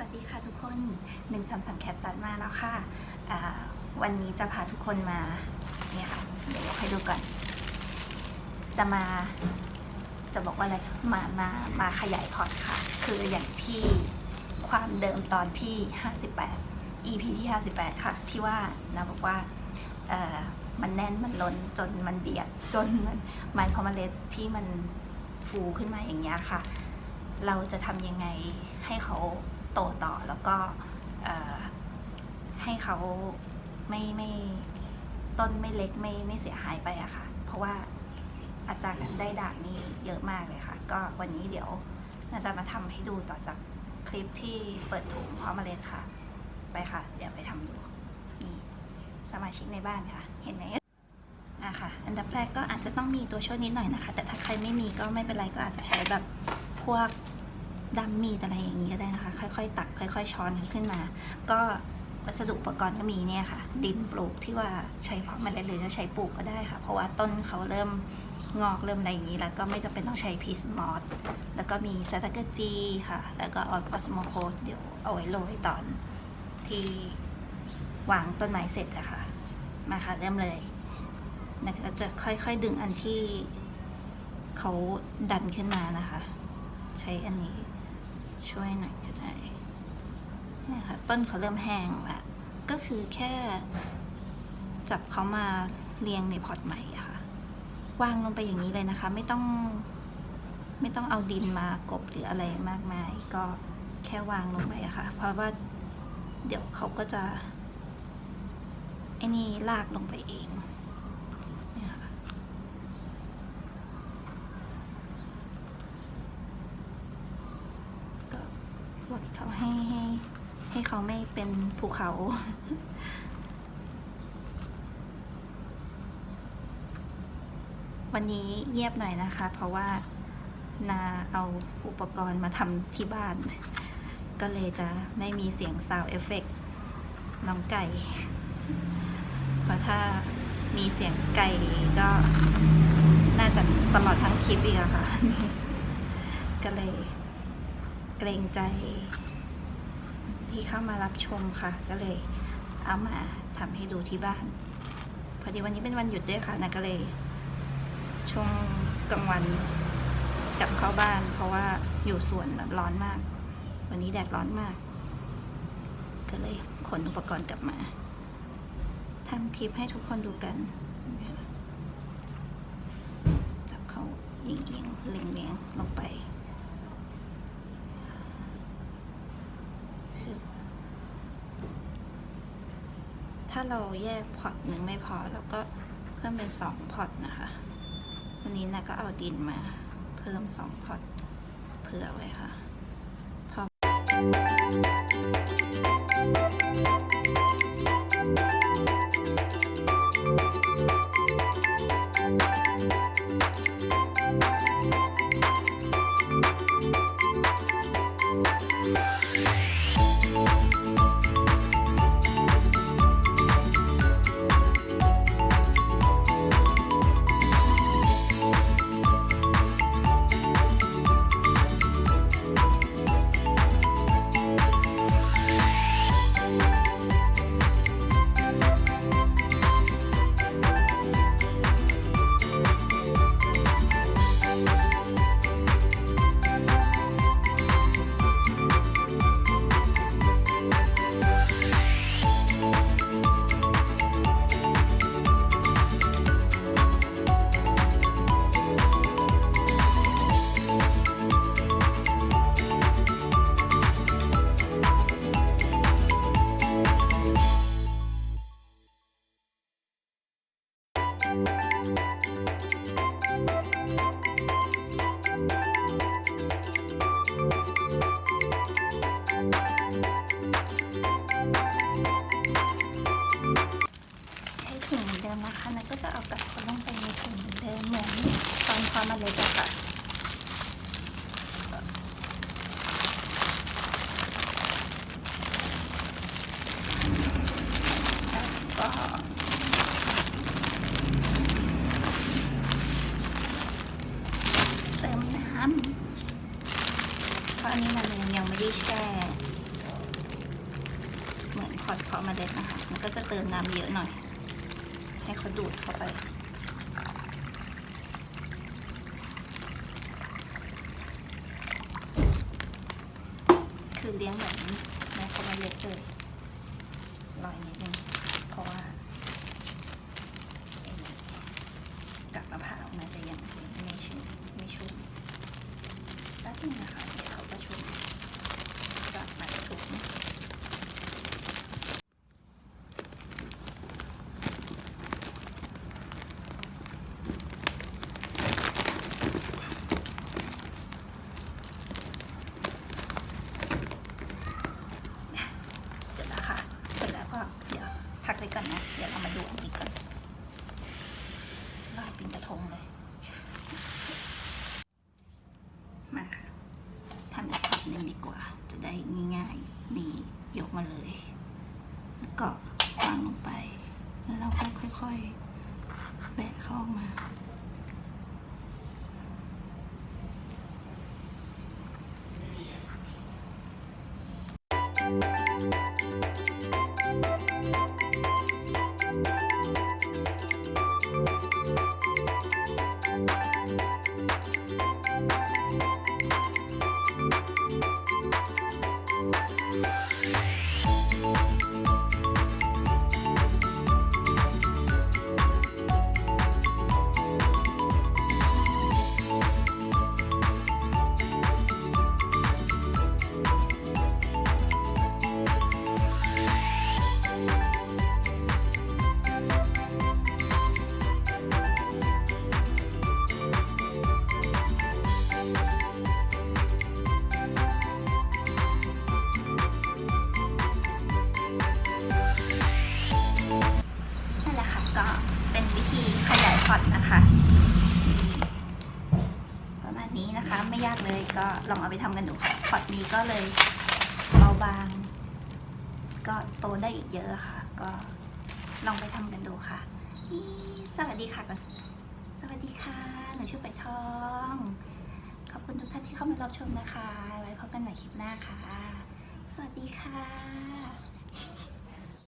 สวัสดีค่ะทุกคนหนึ่งสามสามแคปตัดมาแล้วค่ะ วันนี้จะพาทุกคนมาเนี่ยค่ะ เดี๋ยวยกให้ดูก่อน จะมา จะบอกว่าอะไร มา มา มาขยายพอร์ตค่ะ คืออย่างที่ความเดิมตอนที่ 58 EP ที่ 58 ค่ะ ที่ว่านะบอกว่ามันแน่นมันล้นจนมันเบียด จนมันไม้พอมเล็ดที่มันฟูขึ้นมาอย่างเงี้ยค่ะ เราจะทำยังไงให้เขา โตต่อแล้วก็ให้เขาไม่ไม่ต้นไม่เล็กไม่ไม่เสียหายไปอะค่ะ เพราะว่าอัตราการได้ด่างนี่เยอะมากเลยค่ะ ก็วันนี้เดี๋ยวน่าจะมาทำให้ดูต่อจากคลิปที่เปิดถุงเพาะเมล็ดค่ะ ไปค่ะ เดี๋ยวไปทำดูนี่สมาชิกในบ้านค่ะ เห็นไหมอะค่ะ อันดับแรกก็อาจจะต้องมีตัวช่วยนิดหน่อยนะคะ แต่ถ้าใครไม่มีก็ไม่เป็นไรก็อาจจะใช้แบบพวก ดำมีดอะไรอย่างนี้ก็ได้นะคะ ค่อยๆ ตัก ค่อย ๆ ช้อนขึ้นมา ก็วัสดุอุปกรณ์ก็มีเนี่ยค่ะ ดินปลูกที่ว่าใช้เพาะเมล็ดหรือจะใช้ปลูกก็ได้ค่ะ เพราะว่าต้นเขาเริ่มงอกเริ่มอะไรอย่างนี้ แล้วก็ไม่จำเป็นต้องใช้พีซมอสแล้วก็มีซาตากจีค่ะ แล้วก็ออสปาสโมโคดเดี๋ยวเอาไว้โรยตอนที่วางต้นไม้เสร็จอะค่ะ มาค่ะเริ่มเลยนะคะจะค่อยๆดึงอันที่เขาดันขึ้นมานะคะ ใช้อันนี้ ช่วยหน่อยก็ได้เนี่ยค่ะต้นเขาเริ่มแห้งแล้วก็คือแค่ จับเขามาเรียงในพอร์ตใหม่อะค่ะ วางลงไปอย่างนี้เลยนะคะ ไม่ต้อง ไม่ต้องเอาดินมากบหรืออะไรมากมาย ก็แค่วางลงไปอะค่ะ เพราะว่าเดี๋ยวเขาก็จะไอ้นี่ลากลงไปเองเนี่ยค่ะ ก็ กดเขาให้ให้ให้เขาไม่เป็นภูเขา วันนี้เงียบหน่อยนะคะ เพราะว่านาเอาอุปกรณ์มาทำที่บ้าน ก็เลยจะไม่มีเสียงซาวเอฟเฟกน้องไก่ เพราะถ้ามีเสียงไก่ก็น่าจะตลอดทั้งคลิปอีกอะค่ะ ก็เลย เกรงใจที่เข้ามารับชมค่ะ ก็เลยเอามาทำให้ดูที่บ้าน พอดีวันนี้เป็นวันหยุดด้วยค่ะนะก็เลย ช่วงกลางวันกลับเข้าบ้าน เพราะว่าอยู่สวนแบบร้อนมาก วันนี้แดดร้อนมาก ก็เลยขนอุปกรณ์กลับมาทำคลิปให้ทุกคนดูกันจับเขาเอียงๆเลียงๆลงไป ถ้าเราแยกพอตหนึ่งไม่พอเราก็เพิ่มเป็นสองพอตนะคะวันนี้นะก็เอาดินมา เพิ่มสองพอตเผื่อไว้ค่ะ ราะอันนี้มันยังไม่ได้แช่ เหมือนขอดเพาะมาเมล็ดนะคะ มันก็จะเติมน้ำเยอะหน่อย ให้เขาดูดเข้าไปคือเลี้ยงแบบนี้แม่เขาเมล็ดเลยลอยนิดนึงเพราะว่ากับมะพร้าวน่าจะยังไม่ชุ่มไม่ชุ่มแป๊บนึงนะคะเดี๋ยวเขาก็ชุ่มกลับมาถุง เสร็จแล้วค่ะ เสร็จแล้วก็เดี๋ยวพักไว้ก่อนนะ เดี๋ยวเรามาดูอันนี้ก่อนลอยเป็นกระทงเลย มาค่ะทำอีกแบบหนึ่งดีกว่า จะได้ง่ายๆนี่ยก มาเลย แล้วก็วางลงไป แล้วเราก็ค่อยๆแบะเข้าออกมา ขยายพอตนะคะ ประมาณนี้นะคะไม่ยากเลยก็ลองเอาไปทำกันดูค่ะพอตนี้ก็เลยเบาบาง ก็โตได้อีกเยอะค่ะ ก็ลองไปทำกันดูค่ะสวัสดีค่ะก่อนสวัสดีค่ะหนูชื่อไฝทอง ขอบคุณทุกท่านที่เข้ามารับชมนะคะ ไว้พบกันใหม่คลิปหน้าค่ะ สวัสดีค่ะ